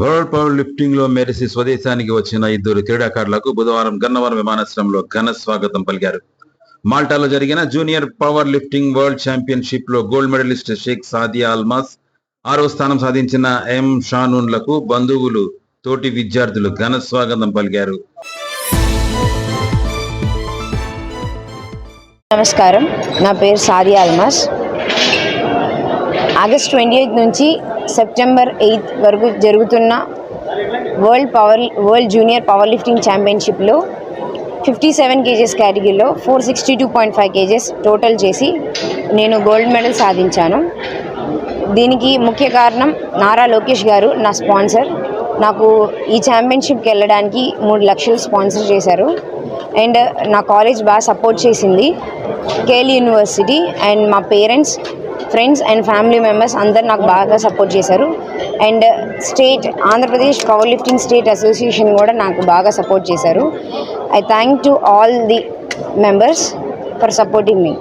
World power లిఫ్టింగ్లో మెరిసి స్వదేశానికి వచ్చిన ఇద్దరు క్రీడాకారులకు బుధవారం గన్నవరం విమానాశ్రయంలో ఘన స్వాగతం పలికారు. మాల్టాలో జరిగిన జూనియర్ పవర్ లిఫ్టింగ్ వరల్డ్ ఛాంపియన్షిప్లో గోల్డ్ మెడలిస్ట్ షేక్ సాదియా అల్మాస్ ఆరో స్థానం సాధించిన ఎం షానూన్లకు బంధువులు తోటి విద్యార్థులు ఘన స్వాగతం పలికారు. నమస్కారం. నా పేరు Sadiya Almas. August twenty eighth నుంచి సెప్టెంబర్ ఎయిత్ వరకు జరుగుతున్న world power world junior power lifting ఛాంపియన్షిప్లో fifty seven KGs కేటగిరీలో four sixty two point five KGs total చేసి నేను గోల్డ్ మెడల్ సాధించాను. దీనికి ముఖ్య కారణం నారా లోకేష్ గారు నా స్పాన్సర్. నాకు ఈ ఛాంపియన్షిప్కి వెళ్ళడానికి మూడు లక్షలు స్పాన్సర్ చేశారు. అండ్ నా కాలేజ్ బాగా సపోర్ట్ చేసింది. కేఎల్ యూనివర్సిటీ అండ్ మా parents friends and family members అందరు నాకు బాగా సపోర్ట్ చేశారు. And state Andhra Pradesh power lifting state association కూడా నాకు బాగా సపోర్ట్ చేశారు. I thank to all the members for supporting me.